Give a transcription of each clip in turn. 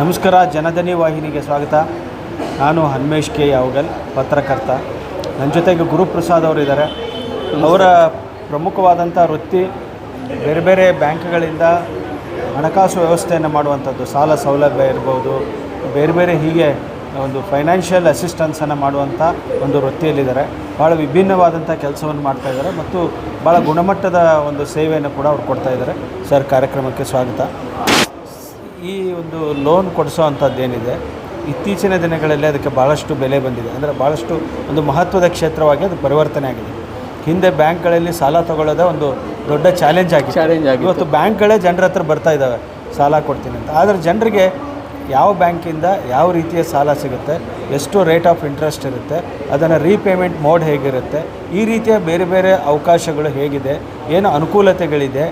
ನಮಸ್ಕಾರ, ಜನಧನಿ ವಾಹಿನಿಗೆ ಸ್ವಾಗತ. ನಾನು ಹನ್ಮೇಶ್ ಕೆ. ಯಾವಗಲ್, ಪತ್ರಕರ್ತ. ನನ್ನ ಜೊತೆಗೆ ಗುರುಪ್ರಸಾದ್ ಅವರು ಇದ್ದಾರೆ ಅವರ ಪ್ರಮುಖವಾದಂಥ ವೃತ್ತಿ ಬೇರೆ ಬೇರೆ ಬ್ಯಾಂಕ್ಗಳಿಂದ ಹಣಕಾಸು ವ್ಯವಸ್ಥೆಯನ್ನು ಮಾಡುವಂಥದ್ದು. ಸಾಲ ಸೌಲಭ್ಯ ಇರ್ಬೋದು, ಬೇರೆ ಬೇರೆ ಹೀಗೆ ಒಂದು ಫೈನಾನ್ಷಿಯಲ್ ಅಸಿಸ್ಟೆನ್ಸನ್ನು ಮಾಡುವಂಥ ಒಂದು ವೃತ್ತಿಯಲ್ಲಿದ್ದಾರೆ. ಭಾಳ ವಿಭಿನ್ನವಾದಂಥ ಕೆಲಸವನ್ನು ಮಾಡ್ತಾ ಇದ್ದಾರೆ ಮತ್ತು ಭಾಳ ಗುಣಮಟ್ಟದ ಒಂದು ಸೇವೆಯನ್ನು ಕೂಡ ಅವ್ರು ಕೊಡ್ತಾ ಇದ್ದಾರೆ. ಸರ್, ಕಾರ್ಯಕ್ರಮಕ್ಕೆ ಸ್ವಾಗತ. ಈ ಒಂದು ಲೋನ್ ಕೊಡಿಸೋ ಅಂಥದ್ದೇನಿದೆ ಇತ್ತೀಚಿನ ದಿನಗಳಲ್ಲಿ ಅದಕ್ಕೆ ಭಾಳಷ್ಟು ಬೆಲೆ ಬಂದಿದೆ. ಅಂದರೆ ಭಾಳಷ್ಟು ಒಂದು ಮಹತ್ವದ ಕ್ಷೇತ್ರವಾಗಿ ಅದು ಪರಿವರ್ತನೆ ಆಗಿದೆ. ಹಿಂದೆ ಬ್ಯಾಂಕ್ಗಳಲ್ಲಿ ಸಾಲ ತಗೊಳ್ಳೋದೇ ಒಂದು ದೊಡ್ಡ ಚಾಲೆಂಜ್ ಆಗಿದೆ ಚಾಲೆಂಜ್ ಆಗಿ ಇವತ್ತು ಬ್ಯಾಂಕ್ಗಳೇ ಜನರ ಹತ್ರ ಬರ್ತಾ ಇದ್ದಾವೆ ಸಾಲ ಕೊಡ್ತೀನಿ ಅಂತ. ಆದರೆ ಜನರಿಗೆ ಯಾವ ಬ್ಯಾಂಕಿಂದ ಯಾವ ರೀತಿಯ ಸಾಲ ಸಿಗುತ್ತೆ ಎಷ್ಟು ರೇಟ್ ಆಫ್ ಇಂಟ್ರೆಸ್ಟ್ ಇರುತ್ತೆ ಅದನ್ನು ರೀಪೇಮೆಂಟ್ ಮೋಡ್ ಹೇಗಿರುತ್ತೆ ಈ ರೀತಿಯ ಬೇರೆ ಬೇರೆ ಅವಕಾಶಗಳು ಹೇಗಿದೆ ಏನು ಅನುಕೂಲತೆಗಳಿದೆ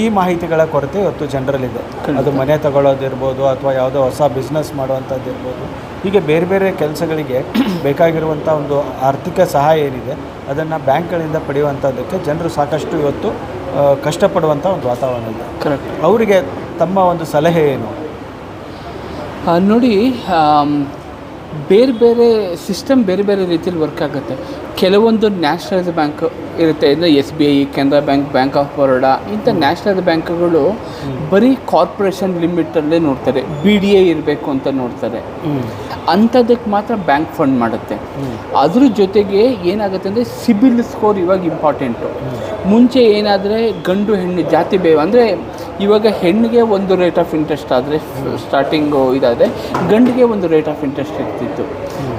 ಈ ಮಾಹಿತಿಗಳ ಕೊರತೆ ಇವತ್ತು ಜನರಲ್ಲಿದೆ. ಅದು ಮನೆ ತಗೊಳ್ಳೋದಿರ್ಬೋದು ಅಥವಾ ಯಾವುದೋ ಹೊಸ ಬಿಸ್ನೆಸ್ ಮಾಡುವಂಥದ್ದು ಇರ್ಬೋದು ಹೀಗೆ ಬೇರೆ ಬೇರೆ ಕೆಲಸಗಳಿಗೆ ಬೇಕಾಗಿರುವಂಥ ಒಂದು ಆರ್ಥಿಕ ಸಹಾಯ ಏನಿದೆ ಅದನ್ನು ಬ್ಯಾಂಕ್ಗಳಿಂದ ಪಡೆಯುವಂಥದ್ದಕ್ಕೆ ಜನರು ಸಾಕಷ್ಟು ಇವತ್ತು ಕಷ್ಟಪಡುವಂಥ ಒಂದು ವಾತಾವರಣ ಇದೆ. ಕರೆಕ್ಟ್ ಅವರಿಗೆ ತಮ್ಮ ಒಂದು ಸಲಹೆ ಏನು? ನೋಡಿ ಬೇರೆ ಬೇರೆ ಸಿಸ್ಟಮ್ ಬೇರೆ ಬೇರೆ ರೀತಿಯಲ್ಲಿ ವರ್ಕ್ ಆಗುತ್ತೆ. ಕೆಲವೊಂದು ನ್ಯಾಷನಲೈಸ್ ಬ್ಯಾಂಕ್ ಇರುತ್ತೆ ಅಂದರೆ S B I Canara bank bank of Baroda ಇಂಥ ನ್ಯಾಷನಲ್ ಬ್ಯಾಂಕ್ಗಳು ಬರೀ ಕಾರ್ಪೊರೇಷನ್ ಲಿಮಿಟಲ್ಲೇ ನೋಡ್ತಾರೆ ಬಿ ಡಿ ಎ ಇರಬೇಕು ಅಂತ ನೋಡ್ತಾರೆ. ಅಂಥದಕ್ಕೆ ಮಾತ್ರ ಬ್ಯಾಂಕ್ ಫಂಡ್ ಮಾಡುತ್ತೆ. ಅದ್ರ ಜೊತೆಗೆ ಏನಾಗುತ್ತೆ ಅಂದರೆ ಸಿಬಿಲ್ ಸ್ಕೋರ್ ಇವಾಗ ಇಂಪಾರ್ಟೆಂಟು ಮುಂಚೆ ಏನಾದರೆ ಗಂಡು ಹೆಣ್ಣು ಜಾತಿ ಬೇವ ಅಂದರೆ ಇವಾಗ ಹೆಣ್ಣಿಗೆ ಒಂದು ರೇಟ್ ಆಫ್ ಇಂಟ್ರೆಸ್ಟ್ ಆದರೆ ಸ್ಟಾರ್ಟಿಂಗು ಇದಾದರೆ ಗಂಡಿಗೆ ಒಂದು ರೇಟ್ ಆಫ್ ಇಂಟ್ರೆಸ್ಟ್ ಇರ್ತಿತ್ತು.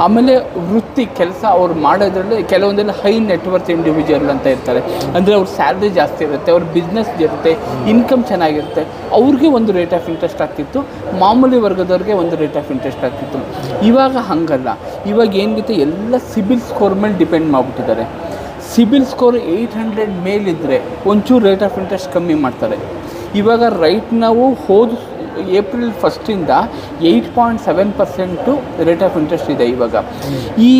ಆಮೇಲೆ ವೃತ್ತಿ ಕೆಲಸ ಅವ್ರು ಮಾಡೋದ್ರಲ್ಲಿ ಕೆಲವೊಂದೆಲ್ಲ ಹೈ ನೆಟ್ವರ್ತ್ ಇಂಡಿವಿಜುವಲ್ ಅಂತ ಇರ್ತಾರೆ. ಅಂದರೆ ಅವ್ರ ಸ್ಯಾಲ್ರಿ ಜಾಸ್ತಿ ಇರುತ್ತೆ, ಅವ್ರ ಬಿಸ್ನೆಸ್ ಇರುತ್ತೆ ಇನ್ಕಮ್ ಚೆನ್ನಾಗಿರುತ್ತೆ. ಅವ್ರಿಗೆ ಒಂದು ರೇಟ್ ಆಫ್ ಇಂಟ್ರೆಸ್ಟ್ ಆಗ್ತಿತ್ತು, ಮಾಮೂಲಿ ವರ್ಗದವ್ರಿಗೆ ಒಂದು ರೇಟ್ ಆಫ್ ಇಂಟ್ರೆಸ್ಟ್ ಆಗ್ತಿತ್ತು. ಇವಾಗ ಹಾಗಲ್ಲ. ಇವಾಗ ಏನಿರುತ್ತೆ ಎಲ್ಲ ಸಿಬಿಲ್ ಸ್ಕೋರ್ ಮೇಲೆ ಡಿಪೆಂಡ್ ಮಾಡಿಬಿಟ್ಟಿದ್ದಾರೆ. ಸಿಬಿಲ್ ಸ್ಕೋರ್ ಏಯ್ಟ್ ಹಂಡ್ರೆಡ್ ಮೇಲಿದ್ದರೆ ಒಂಚೂರು ರೇಟ್ ಆಫ್ ಇಂಟ್ರೆಸ್ಟ್ ಕಮ್ಮಿ ಮಾಡ್ತಾರೆ. ಇವಾಗ ರೈಟ್ ನಾವು ಹೋದ April ಫಸ್ಟಿಂದ eight point seven percent rate of interest ಇದೆ ಇವಾಗ. ಈ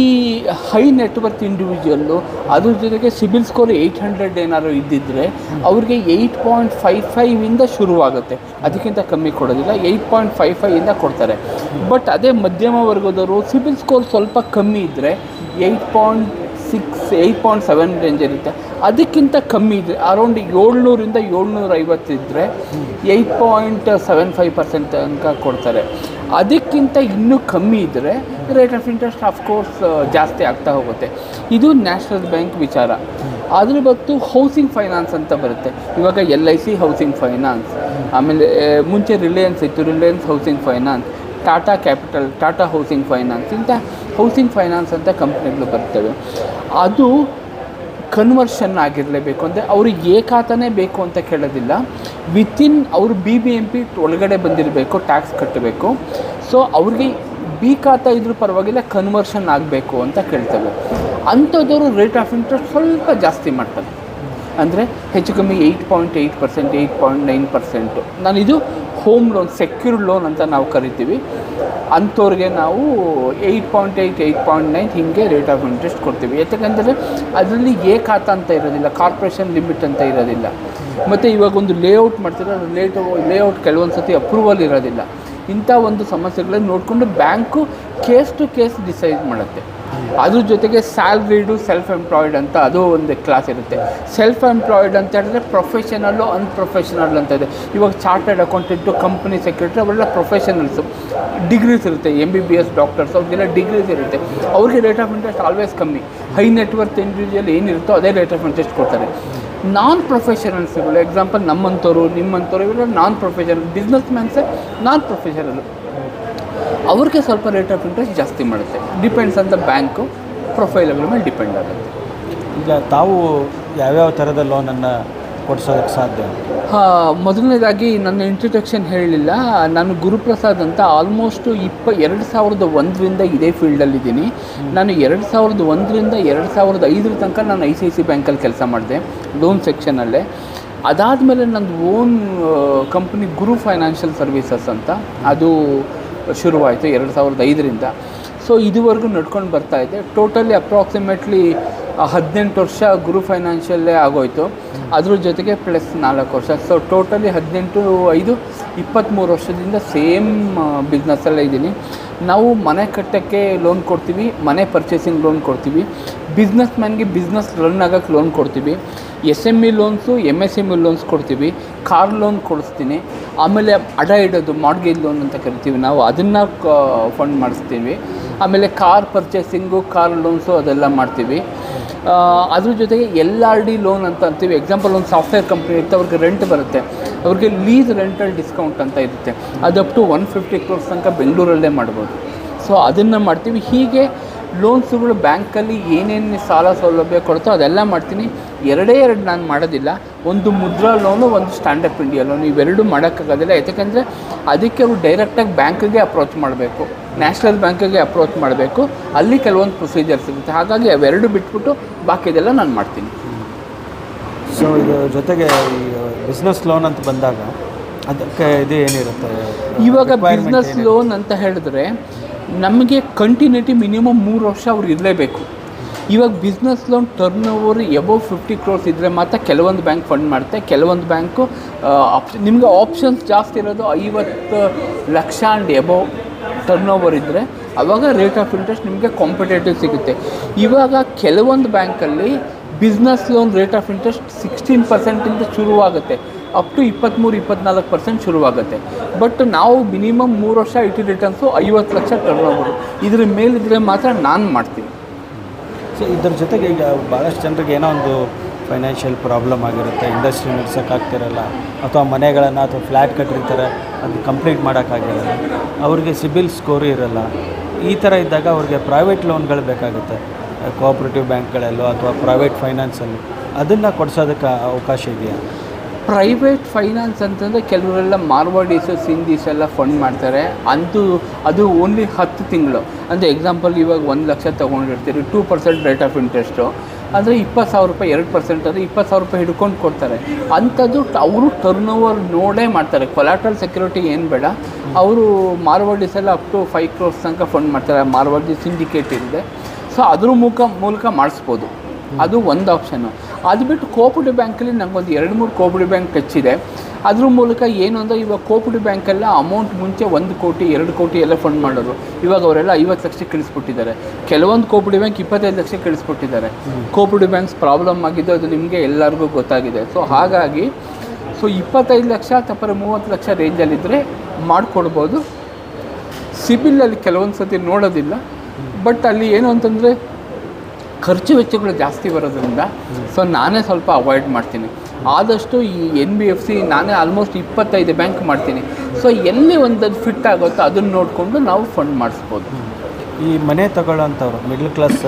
ಹೈ ನೆಟ್ವರ್ತ್ ಇಂಡಿವಿಜುವಲ್ಲು ಅದ್ರ ಜೊತೆಗೆ ಸಿಬಿಲ್ ಸ್ಕೋರ್ ಏಯ್ಟ್ ಹಂಡ್ರೆಡ್ ಏನಾದ್ರು ಇದ್ದಿದ್ದರೆ ಅವ್ರಿಗೆ ಏಯ್ಟ್ ಪಾಯಿಂಟ್ ಫೈವ್ ಫೈವಿಂದ ಶುರುವಾಗುತ್ತೆ. ಅದಕ್ಕಿಂತ ಕಮ್ಮಿ ಕೊಡೋದಿಲ್ಲ ಏಯ್ಟ್ ಪಾಯಿಂಟ್ ಫೈವ್ ಫೈವಿಂದ ಕೊಡ್ತಾರೆ. ಬಟ್ ಅದೇ ಮಧ್ಯಮ ವರ್ಗದವರು ಸಿಬಿಲ್ ಸ್ಕೋರ್ ಸ್ವಲ್ಪ ಕಮ್ಮಿ ಇದ್ದರೆ eight point six eight point seven range ಇರುತ್ತೆ. ಅದಕ್ಕಿಂತ ಕಮ್ಮಿ ಇದೆ ಅರೌಂಡ್ ಏಳ್ನೂರಿಂದ ಏಳ್ನೂರ ಐವತ್ತಿದ್ದರೆ eight point seven five percent ತನಕ ಕೊಡ್ತಾರೆ. ಅದಕ್ಕಿಂತ ಇನ್ನೂ ಕಮ್ಮಿ ಇದ್ದರೆ ರೇಟ್ ಆಫ್ ಇಂಟ್ರೆಸ್ಟ್ ಆಫ್ಕೋರ್ಸ್ ಜಾಸ್ತಿ ಆಗ್ತಾ ಹೋಗುತ್ತೆ. ಇದು ನ್ಯಾಷನಲ್ ಬ್ಯಾಂಕ್ ವಿಚಾರ. ಅದ್ರ ಬತ್ತು ಹೌಸಿಂಗ್ ಫೈನಾನ್ಸ್ ಅಂತ ಬರುತ್ತೆ. ಇವಾಗ L I C housing finance ಆಮೇಲೆ ಮುಂಚೆ ರಿಲಯನ್ಸ್ ಇತ್ತು. Reliance housing finance Tata capital, Tata housing finance ಇಂಥ ಹೌಸಿಂಗ್ ಫೈನಾನ್ಸ್ ಅಂತ ಕಂಪ್ನಿಗಳು ಬರ್ತವೆ. ಅದು ಕನ್ವರ್ಷನ್ ಆಗಿರಲೇಬೇಕು ಅಂದರೆ ಅವ್ರಿಗೆ ಏಕಾತನೇ ಬೇಕು ಅಂತ ಕೇಳೋದಿಲ್ಲ. ವಿತಿನ್ ಅವರು ಬಿ ಬಿ ಎಂ ಪಿ ಒಳಗಡೆ ಬಂದಿರಬೇಕು ಟ್ಯಾಕ್ಸ್ ಕಟ್ಟಬೇಕು. ಸೊ ಅವ್ರಿಗೆ ಬಿ ಖಾತಾ ಇದ್ರೂ ಪರವಾಗಿಲ್ಲ, ಕನ್ವರ್ಷನ್ ಆಗಬೇಕು ಅಂತ ಕೇಳ್ತೇವೆ. ಅಂಥದ್ದವರು ರೇಟ್ ಆಫ್ ಇಂಟ್ರೆಸ್ಟ್ ಸ್ವಲ್ಪ ಜಾಸ್ತಿ ಮಾಡ್ತಾರೆ. ಅಂದರೆ ಹೆಚ್ಚು ಕಮ್ಮಿ eight point eight percent eight point nine percent ನಾನು ಇದು ಹೋಮ್ ಲೋನ್ ಸೆಕ್ಯೂರ್ಡ್ ಲೋನ್ ಅಂತ ನಾವು ಕರಿತೀವಿ. ಅಂಥವ್ರಿಗೆ ನಾವು eight point eight eight point nine ಹೀಗೆ ರೇಟ್ ಆಫ್ ಇಂಟ್ರೆಸ್ಟ್ ಕೊಡ್ತೀವಿ. ಯಾಕಂದರೆ ಅದರಲ್ಲಿ ಏ ಖಾತ ಅಂತ ಇರೋದಿಲ್ಲ ಕಾರ್ಪೊರೇಷನ್ ಲಿಮಿಟ್ ಅಂತ ಇರೋದಿಲ್ಲ. ಮತ್ತು ಇವಾಗ ಒಂದು ಲೇಔಟ್ ಮಾಡ್ತೀರ ಲೇಟ್ ಲೇಔಟ್ ಕೆಲವೊಂದು ಸತಿ ಅಪ್ರೂವಲ್ ಇರೋದಿಲ್ಲ. ಇಂಥ ಒಂದು ಸಮಸ್ಯೆಗಳನ್ನ ನೋಡಿಕೊಂಡು bank case to case decide ಮಾಡುತ್ತೆ. ಅದ್ರ ಜೊತೆಗೆ ಸ್ಯಾಲ್ರಿಡು ಸೆಲ್ಫ್ ಎಂಪ್ಲಾಯ್ಡ್ ಅಂತ ಅದು ಒಂದು ಕ್ಲಾಸ್ ಇರುತ್ತೆ. ಸೆಲ್ಫ್ ಎಂಪ್ಲಾಯ್ಡ್ ಅಂತ ಹೇಳಿದ್ರೆ ಪ್ರೊಫೆಷನಲ್ಲು ಅನ್ಪ್ರೊಫೆಷನಲ್ ಅಂತ ಇದೆ. ಇವಾಗ ಚಾರ್ಟರ್ಡ್ ಅಕೌಂಟೆಂಟು, ಕಂಪ್ನಿ ಸೆಕ್ರೆಟರಿ ಅವೆಲ್ಲ ಪ್ರೊಫೆಷನಲ್ಸು. ಡಿಗ್ರೀಸ್ ಇರುತ್ತೆ M B B S doctors, ಅವ್ರಿಗೆಲ್ಲ ಡಿಗ್ರೀಸ್ ಇರುತ್ತೆ. ಅವ್ರಿಗೆ ರೇಟ್ ಆಫ್ ಇಂಟ್ರೆಸ್ಟ್ ಆಲ್ವೇಸ್ ಕಮ್ಮಿ. ಹೈ ನೆಟ್ವರ್ತ್ ಇಂಡಿವಿಜುವಲ್ ಏನಿರುತ್ತೋ ಅದೇ ರೇಟ್ ಆಫ್ ಇಂಟ್ರೆಸ್ಟ್ ಕೊಡ್ತಾರೆ. ನಾನ್ ಪ್ರೊಫೆಷನಲ್ಸ್ಗಳು ಎಕ್ಸಾಂಪಲ್ ನಮ್ಮಂಥವ್ರು, ನಿಮ್ಮಂಥವ್ರು ಇವೆಲ್ಲ ನಾನ್ ಪ್ರೊಫೆಷನಲ್ ಬಿಸ್ನೆಸ್ ಮ್ಯಾನ್ಸೇ ನಾನ್ ಪ್ರೊಫೆಷನಲ್ ಅವ್ರಿಗೆ ಸ್ವಲ್ಪ ರೇಟ್ ಆಫ್ ಇಂಟ್ರೆಸ್ಟ್ ಜಾಸ್ತಿ ಮಾಡುತ್ತೆ. ಡಿಪೆಂಡ್ಸ್ ಅಂತ ಬ್ಯಾಂಕು ಪ್ರೊಫೈಲ್ಗಳ ಮೇಲೆ ಡಿಪೆಂಡ್ ಆಗುತ್ತೆ. ಈಗ ತಾವು ಯಾವ್ಯಾವ ಥರದ ಲೋನನ್ನು ಕೊಡಿಸೋದಕ್ಕೆ ಸಾಧ್ಯ? ಹಾಂ ಮೊದಲನೇದಾಗಿ ನನ್ನ ಇಂಟ್ರೊಡಕ್ಷನ್ ಹೇಳಲಿಲ್ಲ. ನಾನು ಗುರುಪ್ರಸಾದ್ ಅಂತ ಆಲ್ಮೋಸ್ಟು ಇಪ್ಪ ಎರಡು ಸಾವಿರದ ಒಂದರಿಂದ ಇದೇ ಫೀಲ್ಡಲ್ಲಿದ್ದೀನಿ ನಾನು ಎರಡು ಸಾವಿರದ ಒಂದರಿಂದ ಎರಡು ಸಾವಿರದ ಐದರ ತನಕ ನಾನು ಐ ಸಿ ಐ ಸಿ ಬ್ಯಾಂಕಲ್ಲಿ ಕೆಲಸ ಮಾಡಿದೆ ಲೋನ್ ಸೆಕ್ಷನಲ್ಲೇ ಅದಾದಮೇಲೆ ನಂದು own company Guru financial services ಅಂತ. ಅದು ಶುರುವಾಯಿತು ಎರಡು ಸಾವಿರದ ಐದರಿಂದ. ಸೊ ಇದುವರೆಗೂ ನಡ್ಕೊಂಡು ಬರ್ತಾ ಇದೆ ಟೋಟಲಿ ಅಪ್ರಾಕ್ಸಿಮೇಟ್ಲಿ ಹದಿನೆಂಟು ವರ್ಷ ಗುರು ಫೈನಾನ್ಷಿಯಲ್ಲೇ ಆಗೋಯ್ತು. ಅದ್ರ ಜೊತೆಗೆ ಪ್ಲಸ್ ನಾಲ್ಕು ವರ್ಷ. ಸೊ ಟೋಟಲಿ ಹದಿನೆಂಟು, ಐದು ಇಪ್ಪತ್ತ್ಮೂರು ವರ್ಷದಿಂದ ಸೇಮ್ ಬಿಸ್ನೆಸ್ಸಲ್ಲೇ ಇದ್ದೀನಿ. ನಾವು ಮನೆ ಕಟ್ಟೋಕ್ಕೆ ಲೋನ್ ಕೊಡ್ತೀವಿ, ಮನೆ ಪರ್ಚೇಸಿಂಗ್ ಲೋನ್ ಕೊಡ್ತೀವಿ. ಬಿಸ್ನೆಸ್ ಮ್ಯಾನ್ಗೆ ಬಿಸ್ನೆಸ್ ರನ್ ಆಗೋಕ್ಕೆ ಲೋನ್ ಕೊಡ್ತೀವಿ. S M E loans M S M E loans ಕೊಡ್ತೀವಿ. ಕಾರ್ ಲೋನ್ ಕೊಡಿಸ್ತೀನಿ. ಆಮೇಲೆ ಅಡ ಇಡೋದು ಮಾರ್ಗೇಜ್ ಲೋನ್ ಅಂತ ಕರಿತೀವಿ ನಾವು. ಅದನ್ನು ಫಂಡ್ ಮಾಡಿಸ್ತೀವಿ. ಆಮೇಲೆ ಕಾರ್ ಪರ್ಚೇಸಿಂಗು ಕಾರ್ ಲೋನ್ಸು ಅದೆಲ್ಲ ಮಾಡ್ತೀವಿ. ಅದ್ರ ಜೊತೆಗೆ ಎಲ್ ಆರ್ ಡಿ ಲೋನ್ ಅಂತ ಅಂತೀವಿ. ಎಕ್ಸಾಂಪಲ್ ಒಂದು ಸಾಫ್ಟ್ವೇರ್ ಕಂಪ್ನಿ ಇರುತ್ತೆ, ಅವ್ರಿಗೆ ರೆಂಟ್ ಬರುತ್ತೆ. ಅವ್ರಿಗೆ ಲೀಸ್ ರೆಂಟಲ್ ಡಿಸ್ಕೌಂಟ್ ಅಂತ ಇರುತ್ತೆ. ಅದು ಟು ಒನ್ ಫಿಫ್ಟಿ ಕ್ರೋರ್ಸ್ ತನಕ ಬೆಂಗಳೂರಲ್ಲೇ ಮಾಡ್ಬೋದು. ಸೊ ಅದನ್ನು ಮಾಡ್ತೀವಿ. ಹೀಗೆ ಲೋನ್ಸ್ಗಳು ಬ್ಯಾಂಕಲ್ಲಿ ಏನೇನು ಸಾಲ ಸೌಲಭ್ಯ ಕೊಡ್ತೋ ಅದೆಲ್ಲ ಮಾಡ್ತೀನಿ. ಎರಡೇ ಎರಡು ನಾನು ಮಾಡೋದಿಲ್ಲ. ಒಂದು ಮುದ್ರಾ ಲೋನು ಒಂದು ಸ್ಟ್ಯಾಂಡಪ್ ಇಂಡಿಯಾ ಲೋನು ಇವೆರಡೂ ಮಾಡೋಕ್ಕಾಗೋದಿಲ್ಲ. ಯಾಕೆಂದರೆ ಅದಕ್ಕೆ ಅವರು ಡೈರೆಕ್ಟಾಗಿ ಬ್ಯಾಂಕಿಗೆ ಅಪ್ರೋಚ್ ಮಾಡಬೇಕು. ನ್ಯಾಷನಲ್ ಬ್ಯಾಂಕಿಗೆ ಅಪ್ರೋಚ್ ಮಾಡಬೇಕು. ಅಲ್ಲಿ ಕೆಲವೊಂದು ಪ್ರೊಸೀಜರ್ ಸಿಗುತ್ತೆ ಹಾಗಾಗಿ ಅವೆರಡು ಬಿಟ್ಬಿಟ್ಟು ಬಾಕಿದೆಲ್ಲ ನಾನು ಮಾಡ್ತೀನಿ. ಸೊ ಇದು ಜೊತೆಗೆ ಈ ಬಿಸ್ನೆಸ್ ಲೋನ್ ಅಂತ ಬಂದಾಗ ಅದಕ್ಕೆ ಇದು ಏನಿರುತ್ತೆ? ಇವಾಗ ಬಿಸ್ನೆಸ್? ಲೋನ್ ಅಂತ ಹೇಳಿದ್ರೆ ನಮಗೆ ಕಂಟಿನ್ಯೂಟಿ ಮಿನಿಮಮ್ ಮೂರು ವರ್ಷ ಅವ್ರು ಇರಲೇಬೇಕು. ಇವಾಗ business loan turn over above fifty crores ಇದ್ದರೆ ಮಾತ್ರ ಕೆಲವೊಂದು ಬ್ಯಾಂಕ್ ಫಂಡ್ ಮಾಡುತ್ತೆ. ಕೆಲವೊಂದು ಬ್ಯಾಂಕು ಆಪ್ಷನ್ ನಿಮಗೆ ಆಪ್ಷನ್ಸ್ ಜಾಸ್ತಿ ಇರೋದು ಐವತ್ತು lakh and above turn over ಇದ್ದರೆ ಆವಾಗ ರೇಟ್ ಆಫ್ ಇಂಟ್ರೆಸ್ಟ್ ನಿಮಗೆ ಕಾಂಪಿಟೇಟಿವ್ ಸಿಗುತ್ತೆ. ಇವಾಗ ಕೆಲವೊಂದು ಬ್ಯಾಂಕಲ್ಲಿ business loan rate of interest sixteen ಪರ್ಸೆಂಟಿಂದ ಶುರುವಾಗುತ್ತೆ. ಅಪ್ ಟು ಇಪ್ಪತ್ತ್ಮೂರು ಇಪ್ಪತ್ನಾಲ್ಕು ಪರ್ಸೆಂಟ್ ಶುರುವಾಗುತ್ತೆ. ಬಟ್ ನಾವು ಮಿನಿಮಮ್ ಮೂರು ವರ್ಷ ಐ ಟಿ ರಿಟರ್ನ್ಸು ಐವತ್ತು ಲಕ್ಷ ಟರ್ನ್ ಓವರ್ ಇದ್ರ ಮೇಲಿದ್ರೆ ಮಾತ್ರ ನಾನು ಮಾಡ್ತೀನಿ. ಸೊ ಇದ್ರ ಜೊತೆಗೆ ಈಗ ಭಾಳಷ್ಟು ಜನರಿಗೆ ಏನೋ ಒಂದು ಫೈನಾನ್ಷಿಯಲ್ ಪ್ರಾಬ್ಲಮ್ ಆಗಿರುತ್ತೆ ಇಂಡಸ್ಟ್ರಿ ನಡ್ಸೋಕ್ಕಾಗ್ತಿರಲ್ಲ, ಅಥವಾ ಮನೆಗಳನ್ನು ಅಥವಾ ಫ್ಲ್ಯಾಟ್ ಕಟ್ಟಿರ್ತಾರೆ, ಅದು ಕಂಪ್ಲೀಟ್ ಮಾಡೋಕ್ಕಾಗಿರಲ್ಲ. ಅವ್ರಿಗೆ ಸಿಬಿಲ್ ಸ್ಕೋರ್ ಇರಲ್ಲ. ಈ ಥರ ಇದ್ದಾಗ ಅವ್ರಿಗೆ ಪ್ರೈವೇಟ್ ಲೋನ್ಗಳು ಬೇಕಾಗುತ್ತೆ. ಕೋಆಪ್ರೇಟಿವ್ ಬ್ಯಾಂಕ್ಗಳಲ್ಲೋ ಅಥವಾ ಪ್ರೈವೇಟ್ ಫೈನಾನ್ಸಲ್ಲಿ ಅದನ್ನು ಕೊಡ್ಸೋದಕ್ಕೆ ಅವಕಾಶ ಇದೆಯಾ? ಪ್ರೈವೇಟ್ ಫೈನಾನ್ಸ್ ಅಂತಂದರೆ ಕೆಲವರೆಲ್ಲ ಮಾರ್ವಾಡೀಸ್, ಸಿಂಧೀಸ್ ಎಲ್ಲ ಫಂಡ್ ಮಾಡ್ತಾರೆ. ಅಂತೂ ಅದು ಓನ್ಲಿ ಹತ್ತು ತಿಂಗಳು. ಅಂದರೆ ಎಕ್ಸಾಂಪಲ್ ಇವಾಗ ಒಂದು lakh ತೊಗೊಂಡಿರ್ತೀರಿ two percent rate of interest ಅಂದರೆ ಇಪ್ಪತ್ತು ಸಾವಿರ ರೂಪಾಯಿ, ಎರಡು ಪರ್ಸೆಂಟ್ ಅಂದರೆ ಇಪ್ಪತ್ತು ಸಾವಿರ ರೂಪಾಯಿ ಹಿಡ್ಕೊಂಡು ಕೊಡ್ತಾರೆ. ಅಂಥದ್ದು ಅವರು ಟರ್ನ್ ಓವರ್ ನೋಡೇ ಮಾಡ್ತಾರೆ. ಕೊಲಾಟ್ರಲ್ ಸೆಕ್ಯೂರಿಟಿ ಏನು ಬೇಡ. ಅವರು Marwadis up to five crores ತನಕ ಫಂಡ್ ಮಾಡ್ತಾರೆ. ಮಾರ್ವಾಡಿ ಸಿಂಡಿಕೇಟ್ ಇದೆ. ಸೊ ಅದ್ರ ಮೂಲಕ ಮೂಲಕ ಮಾಡಿಸ್ಬೋದು. ಅದು ಒಂದು ಆಪ್ಷನ್ನು ಅದು ಬಿಟ್ಟು ಕೋಪುಡಿ ಬ್ಯಾಂಕಲ್ಲಿ ನಂಗೊಂದು ಎರಡು ಮೂರು ಕೋಪುಡಿ ಬ್ಯಾಂಕ್ ಟಚ್ ಇದೆ ಅದ್ರ ಮೂಲಕ ಏನು ಅಂದರೆ ಇವಾಗ ಕೋಪುಡಿ ಬ್ಯಾಂಕೆಲ್ಲ ಅಮೌಂಟ್ ಮುಂಚೆ ಒಂದು ಕೋಟಿ ಎರಡು ಕೋಟಿ ಎಲ್ಲ ಫಂಡ್ ಮಾಡೋರು. ಇವಾಗ ಅವರೆಲ್ಲ ಐವತ್ತು ಲಕ್ಷ ಕಳಿಸ್ಬಿಟ್ಟಿದ್ದಾರೆ. ಕೆಲವೊಂದು ಕೋಪುಡಿ ಬ್ಯಾಂಕ್ ಇಪ್ಪತ್ತೈದು ಲಕ್ಷ ಕಳಿಸ್ಬಿಟ್ಟಿದ್ದಾರೆ. ಕೋಪುಡಿ ಬ್ಯಾಂಕ್ಸ್ ಪ್ರಾಬ್ಲಮ್ ಆಗಿದ್ದು ಅದು ನಿಮಗೆ ಎಲ್ಲರಿಗೂ ಗೊತ್ತಾಗಿದೆ. ಸೊ ಹಾಗಾಗಿ ಸೊ ಇಪ್ಪತ್ತೈದು ಲಕ್ಷ ತಪ್ಪರ ಮೂವತ್ತು ಲಕ್ಷ ರೇಂಜಲ್ಲಿದ್ದರೆ ಮಾಡಿಕೊಡ್ಬೋದು ಸಿಬಿಲಲ್ಲಿ ಕೆಲವೊಂದು ಸತಿ ನೋಡೋದಿಲ್ಲ. ಬಟ್ ಅಲ್ಲಿ ಏನು ಅಂತಂದರೆ ಖರ್ಚು ವೆಚ್ಚಗಳು ಜಾಸ್ತಿ ಬರೋದ್ರಿಂದ ಸೊ ನಾನೇ ಸ್ವಲ್ಪ ಅವಾಯ್ಡ್ ಮಾಡ್ತೀನಿ. ಆದಷ್ಟು ಈ ಎನ್ ಬಿ ಎಫ್ ಸಿ ನಾನೇ ಆಲ್ಮೋಸ್ಟ್ ಇಪ್ಪತ್ತೈದು ಬ್ಯಾಂಕ್ ಮಾಡ್ತೀನಿ. ಸೊ ಎಲ್ಲಿ ಒಂದದು ಫಿಟ್ ಆಗುತ್ತೋ ಅದನ್ನು ನೋಡಿಕೊಂಡು ನಾವು ಫಂಡ್ ಮಾಡಿಸ್ಬೋದು. ಈ ಮನೆ ತಗೊಳ್ಳೋಂಥವ್ರು ಮಿಡ್ಲ್ ಕ್ಲಾಸ್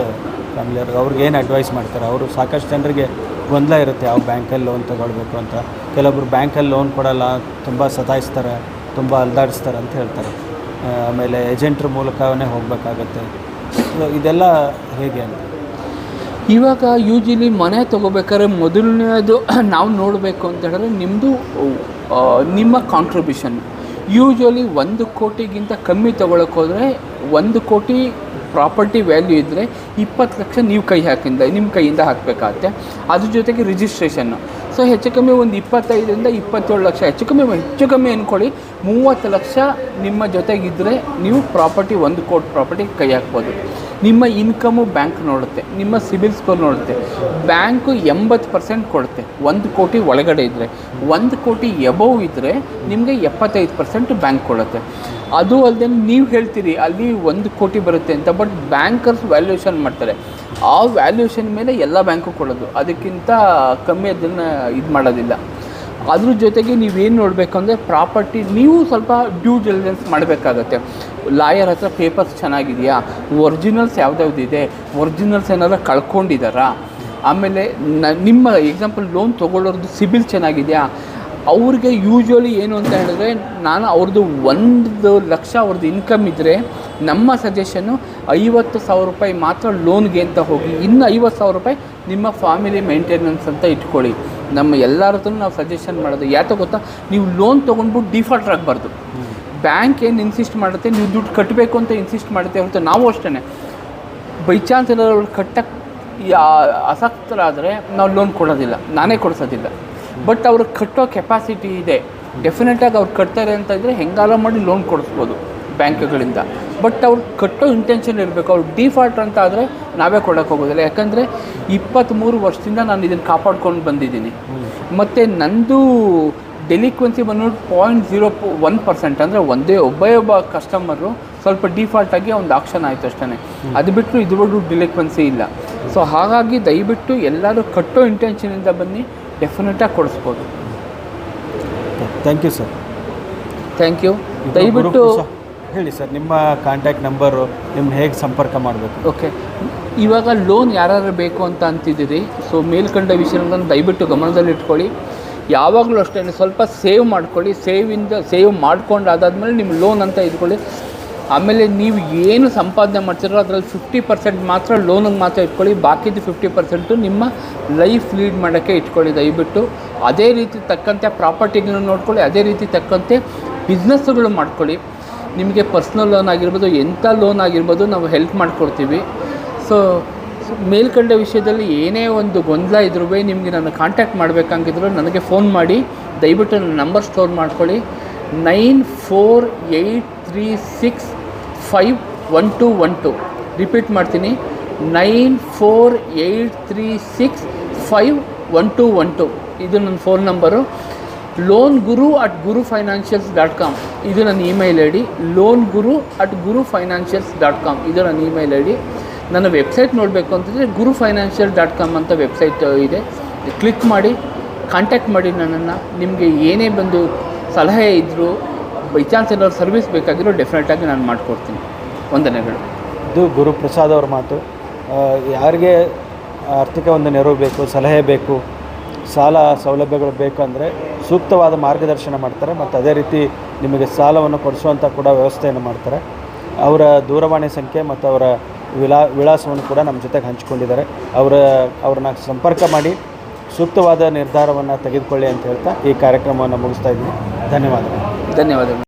ಫ್ಯಾಮಿಲಿಯವ್ರಿಗೆ ಅವ್ರಿಗೆ ಏನು ಅಡ್ವೈಸ್ ಮಾಡ್ತಾರೆ? ಅವರು ಸಾಕಷ್ಟು ಜನರಿಗೆ ಗೊಂದಲ ಇರುತ್ತೆ, ಯಾವ ಬ್ಯಾಂಕಲ್ಲಿ ಲೋನ್ ತಗೊಳ್ಬೇಕು ಅಂತ. ಕೆಲವೊಬ್ರು ಬ್ಯಾಂಕಲ್ಲಿ ಲೋನ್ ಕೊಡಲ್ಲ, ತುಂಬ ಸತಾಯಿಸ್ತಾರೆ, ತುಂಬ ಅಲ್ದಾಡಿಸ್ತಾರೆ ಅಂತ ಹೇಳ್ತಾರೆ. ಆಮೇಲೆ ಏಜೆಂಟ್ರ ಮೂಲಕವೇ ಹೋಗಬೇಕಾಗತ್ತೆ. ಇದೆಲ್ಲ ಹೇಗೆ ಅಂತ? ಇವಾಗ ಯೂಶಲಿ ಮನೆ ತೊಗೋಬೇಕಾದ್ರೆ ಮೊದಲನೇದು ನಾವು ನೋಡಬೇಕು ಅಂತ ಹೇಳಿದ್ರೆ ನಿಮ್ಮದು ನಿಮ್ಮ ಕಾಂಟ್ರಿಬ್ಯೂಷನ್ ಯೂಶ್ವಲಿ ಒಂದು ಕೋಟಿಗಿಂತ ಕಮ್ಮಿ ತೊಗೊಳಕ್ಕೆ ಹೋದರೆ, ಒಂದು ಕೋಟಿ ಪ್ರಾಪರ್ಟಿ ವ್ಯಾಲ್ಯೂ ಇದ್ದರೆ ಇಪ್ಪತ್ತು ಲಕ್ಷ ನೀವು ಕೈ ಹಾಕಿಂದ ನಿಮ್ಮ ಕೈಯಿಂದ ಹಾಕಬೇಕಾಗತ್ತೆ. ಅದ್ರ ಜೊತೆಗೆ ರಿಜಿಸ್ಟ್ರೇಷನ್ನು ಸೊ ಹೆಚ್ಚು ಕಮ್ಮಿ ಒಂದು ಇಪ್ಪತ್ತೈದರಿಂದ ಇಪ್ಪತ್ತೇಳು ಲಕ್ಷ, ಹೆಚ್ಚು ಕಮ್ಮಿ ಹೆಚ್ಚು ಕಮ್ಮಿ ಅಂದ್ಕೊಳ್ಳಿ ಮೂವತ್ತು ಲಕ್ಷ ನಿಮ್ಮ ಜೊತೆಗಿದ್ದರೆ ನೀವು ಪ್ರಾಪರ್ಟಿ ಒಂದು ಕೋಟಿ ಪ್ರಾಪರ್ಟಿ ಕೈ ಹಾಕ್ಬೋದು. ನಿಮ್ಮ ಇನ್ಕಮು ಬ್ಯಾಂಕ್ ನೋಡುತ್ತೆ, ನಿಮ್ಮ ಸಿಬಿಲ್ ಸ್ಕೋರ್ ನೋಡುತ್ತೆ, ಬ್ಯಾಂಕು ಎಂಬತ್ತು ಪರ್ಸೆಂಟ್ ಕೊಡುತ್ತೆ, ಒಂದು ಕೋಟಿ ಒಳಗಡೆ ಇದ್ದರೆ ಒಂದು ಕೋಟಿ ಎಬವ್ ಇದ್ದರೆ ನಿಮಗೆ ಎಪ್ಪತ್ತೈದು ಪರ್ಸೆಂಟ್ ಬ್ಯಾಂಕ್ ಕೊಡುತ್ತೆ. ಅದು ಅಲ್ಲದೆ ನೀವು ಹೇಳ್ತೀರಿ, ಅಲ್ಲಿ ಒಂದು ಕೋಟಿ ಬರುತ್ತೆ ಅಂತ ಬಟ್ ಬ್ಯಾಂಕರ್ಸ್ ವ್ಯಾಲ್ಯೂಷನ್ ಮಾಡ್ತಾರೆ. ಆ ವ್ಯಾಲ್ಯೂಷನ್ ಮೇಲೆ ಎಲ್ಲ ಬ್ಯಾಂಕು ಕೊಡೋದು, ಅದಕ್ಕಿಂತ ಕಮ್ಮಿ ಅದನ್ನು ಇದು ಮಾಡೋದಿಲ್ಲ. ಅದ್ರ ಜೊತೆಗೆ ನೀವೇನು ನೋಡಬೇಕು ಅಂದರೆ ಪ್ರಾಪರ್ಟಿ ನೀವು ಸ್ವಲ್ಪ ಡ್ಯೂ ಡಿಲಿಜೆನ್ಸ್ ಮಾಡಬೇಕಾಗತ್ತೆ. ಲಾಯರ್ ಹತ್ರ ಪೇಪರ್ಸ್ ಚೆನ್ನಾಗಿದೆಯಾ? ಒರಿಜಿನಲ್ಸ್ ಯಾವ್ದಾವ್ದಿದೆ ಒರಿಜಿನಲ್ಸ್ ಏನಾದ್ರು ಕಳ್ಕೊಂಡಿದ್ದಾರಾ ಆಮೇಲೆ ನ, ನಿಮ್ಮ ಎಕ್ಸಾಂಪಲ್ ಲೋನ್ ತೊಗೊಳ್ಳೋರ್ದು ಸಿಬಿಲ್ ಚೆನ್ನಾಗಿದೆಯಾ? ಅವ್ರಿಗೆ ಯೂಶ್ವಲಿ ಏನು ಅಂತ ಹೇಳಿದ್ರೆ, ನಾನು ಅವ್ರದ್ದು ಒಂದು ಲಕ್ಷ ಅವ್ರದ್ದು ಇನ್ಕಮ್ ಇದ್ದರೆ ನಮ್ಮ ಸಜೆಷನ್ನು ಐವತ್ತು ಸಾವಿರ ರೂಪಾಯಿ ಮಾತ್ರ ಲೋನ್ಗೆ ಅಂತ ಹೋಗಿ, ಇನ್ನು ಐವತ್ತು ಸಾವಿರ ರೂಪಾಯಿ ನಿಮ್ಮ ಫ್ಯಾಮಿಲಿ ಮೇಂಟೆನೆನ್ಸ್ ಅಂತ ಇಟ್ಕೊಳ್ಳಿ. ನಮ್ಮ ಎಲ್ಲರ ಹತ್ರ ನಾವು ಸಜೆಷನ್ ಮಾಡೋದು. ಯಾಕೆ ಗೊತ್ತಾ? ನೀವು ಲೋನ್ ತೊಗೊಂಡ್ಬಿಟ್ಟು ಡಿಫಾಲ್ಟ್ರ್ ಆಗಬಾರ್ದು. ಬ್ಯಾಂಕ್ ಏನು ಇನ್ಸಿಸ್ಟ್ ಮಾಡುತ್ತೆ? ನೀವು ದುಡ್ಡು ಕಟ್ಟಬೇಕು ಅಂತ ಇನ್ಸಿಸ್ಟ್ ಮಾಡುತ್ತೆ ಅಂತ ನಾವು ಅಷ್ಟೇ ಬೈ ಚಾನ್ಸ್ ಏನಾದ್ರು ಕಟ್ಟಕ್ಕೆ ಆಸಕ್ತರಾದರೆ ನಾವು ಲೋನ್ ಕೊಡೋದಿಲ್ಲ. ನಾನೇ ಕೊಡಿಸೋದಿಲ್ಲ. ಬಟ್ ಅವ್ರಿಗೆ ಕಟ್ಟೋ ಕೆಪಾಸಿಟಿ ಇದೆ. ಡೆಫಿನೆಟಾಗಿ ಅವ್ರು ಕಟ್ತಾರೆ ಅಂತ ಇದ್ದರೆ ಹೆಂಗಾರ ಮಾಡಿ ಲೋನ್ ಕೊಡಿಸ್ಬೋದು ಬ್ಯಾಂಕ್ಗಳಿಂದ. ಬಟ್ ಅವ್ರು ಕಟ್ಟೋ ಇಂಟೆನ್ಷನ್ ಇರಬೇಕು. ಅವ್ರು ಡಿಫಾಲ್ಟ್ ಅಂತ ಆದರೆ ನಾವೇ ಕೊಡೋಕೆ ಹೋಗೋದಿಲ್ಲ. ಯಾಕಂದರೆ ಇಪ್ಪತ್ತ್ಮೂರು ವರ್ಷದಿಂದ ನಾನು ಇದನ್ನು ಕಾಪಾಡ್ಕೊಂಡು ಬಂದಿದ್ದೀನಿ. ಮತ್ತು ನಂದು ಡೆಲಿಕ್ವೆನ್ಸಿ ಬಂದ್ಬಿಟ್ಟು ಪಾಯಿಂಟ್ ಜೀರೋ ಒನ್ ಪರ್ಸೆಂಟ್ ಅಂದರೆ ಒಂದೇ ಒಬ್ಬೇ ಒಬ್ಬ ಕಸ್ಟಮರು ಸ್ವಲ್ಪ ಡಿಫಾಲ್ಟ್ ಆಗಿ ಒಂದು ಆಕ್ಷನ್ ಆಯಿತು ಅಷ್ಟೇ ಅದು ಬಿಟ್ಟು ಇದುವರೆಗೂ ಡಿಲಿಕ್ವೆನ್ಸಿ ಇಲ್ಲ. ಸೊ ಹಾಗಾಗಿ ದಯವಿಟ್ಟು ಎಲ್ಲರೂ ಕಟ್ಟೋ ಇಂಟೆನ್ಷನಿಂದ ಬನ್ನಿ ಡೆಫಿನೆಟಾಗಿ ಕೊಡಿಸ್ಬೋದು. Thank you sir thank you ದಯವಿಟ್ಟು ಹೇಳಿ ಸರ್ ನಿಮ್ಮ ಕಾಂಟ್ಯಾಕ್ಟ್ ನಂಬರು ನಿಮ್ಮನ್ನ ಹೇಗೆ ಸಂಪರ್ಕ ಮಾಡಬೇಕು? ಓಕೆ ಇವಾಗ ಲೋನ್ ಯಾರು ಬೇಕು ಅಂತ ಅಂತಿದ್ದೀರಿ ಸೊ ಮೇಲ್ಕಂಡ ವಿಷಯಗಳನ್ನು ದಯವಿಟ್ಟು ಗಮನದಲ್ಲಿ ಇಟ್ಕೊಳ್ಳಿ ಯಾವಾಗಲೂ ಅಷ್ಟೇ ಸ್ವಲ್ಪ ಸೇವ್ ಮಾಡ್ಕೊಳ್ಳಿ ಸೇವಿಂದ ಸೇವ್ ಮಾಡ್ಕೊಂಡು ಅದಾದಮೇಲೆ ನಿಮ್ಮ ಲೋನ್ ಅಂತ ಇಟ್ಕೊಳ್ಳಿ. ಆಮೇಲೆ ನೀವು ಏನು ಸಂಪಾದನೆ ಮಾಡ್ತಿರೋ ಅದರಲ್ಲಿ ಫಿಫ್ಟಿ ಪರ್ಸೆಂಟ್ ಮಾತ್ರ ಲೋನಿಗೆ ಮಾತ್ರ ಇಟ್ಕೊಳ್ಳಿ, ಬಾಕಿದು ಫಿಫ್ಟಿ ಪರ್ಸೆಂಟು ನಿಮ್ಮ ಲೈಫ್ ಲೀಡ್ ಮಾಡೋಕ್ಕೆ ಇಟ್ಕೊಳ್ಳಿ ದಯವಿಟ್ಟು. ಅದೇ ರೀತಿ ತಕ್ಕಂತೆ ಪ್ರಾಪರ್ಟಿಗಳನ್ನ ನೋಡ್ಕೊಳ್ಳಿ, ಅದೇ ರೀತಿ ತಕ್ಕಂತೆ ಬಿಸ್ನೆಸ್ಗಳು ಮಾಡ್ಕೊಳ್ಳಿ. ನಿಮಗೆ ಪರ್ಸ್ನಲ್ ಲೋನ್ ಆಗಿರ್ಬೋದು ಎಂಥ ಲೋನ್ ಆಗಿರ್ಬೋದು, ನಾವು ಹೆಲ್ಪ್ ಮಾಡಿಕೊಡ್ತೀವಿ. ಸೊ ಮೇಲ್ಕಂಡ ವಿಷಯದಲ್ಲಿ ಏನೇ ಒಂದು ಗೊಂದಲ ಇದ್ರೂ ನಿಮಗೆ ನಾನು ಕಾಂಟ್ಯಾಕ್ಟ್ ಮಾಡಬೇಕಂಗಿದ್ರು ನನಗೆ ಫೋನ್ ಮಾಡಿ, ದಯವಿಟ್ಟು ನನ್ನ ನಂಬರ್ ಸ್ಟೋರ್ ಮಾಡ್ಕೊಳ್ಳಿ. Nine four eight three six five one two one two. Repeat ಮಾಡ್ತೀನಿ. Nine four eight three six five one two one two. ಇದು ನನ್ನ phone number loan Guru at Guru financials dot com ಇದು ನನ್ನ email I D loan Guru at Guru financials dot com ಇದು ನನ್ನ email I D ನನ್ನ website ನೋಡಬೇಕು ಅಂತಂದರೆ Guru financial dot com ಅಂತ ವೆಬ್ಸೈಟ್ ಇದೆ. ಕ್ಲಿಕ್ ಮಾಡಿ, ಕಾಂಟ್ಯಾಕ್ಟ್ ಮಾಡಿ ನನ್ನನ್ನು. ನಿಮಗೆ ಏನೇ ಬಂದು ಸಲಹೆ ಇದ್ದರೂ ಬೈ ಚಾನ್ಸ್ ಏನಾದ್ರು ಸರ್ವಿಸ್ ಬೇಕಾಗಿರೋ ಡೆಫಿನೆಟಾಗಿ ನಾನು ಮಾಡಿಕೊಡ್ತೀನಿ. ವಂದನೆಗಳು. ಇದು ಗುರುಪ್ರಸಾದ್ ಅವ್ರ ಮಾತು. ಯಾರಿಗೆ ಆರ್ಥಿಕ ಒಂದು ನೆರವು ಬೇಕು, ಸಲಹೆ ಬೇಕು, ಸಾಲ ಸೌಲಭ್ಯಗಳು ಬೇಕಂದರೆ ಸೂಕ್ತವಾದ ಮಾರ್ಗದರ್ಶನ ಮಾಡ್ತಾರೆ ಮತ್ತು ಅದೇ ರೀತಿ ನಿಮಗೆ ಸಾಲವನ್ನು ಕೊಡಿಸುವಂಥ ಕೂಡ ವ್ಯವಸ್ಥೆಯನ್ನು ಮಾಡ್ತಾರೆ. ಅವರ ದೂರವಾಣಿ ಸಂಖ್ಯೆ ಮತ್ತು ಅವರ ವಿಳಾ ವಿಳಾಸವನ್ನು ಕೂಡ ನಮ್ಮ ಜೊತೆಗೆ ಹಂಚಿಕೊಂಡಿದ್ದಾರೆ. ಅವರ ಅವ್ರನ್ನ ಸಂಪರ್ಕ ಮಾಡಿ ಸೂಕ್ತವಾದ ನಿರ್ಧಾರವನ್ನು ತೆಗೆದುಕೊಳ್ಳಿ ಅಂತ ಹೇಳ್ತಾ ಈ ಕಾರ್ಯಕ್ರಮವನ್ನು ಮುಗಿಸ್ತಾ ಇದ್ದೀನಿ. ಧನ್ಯವಾದಗಳು. ಧನ್ಯವಾದಗಳು.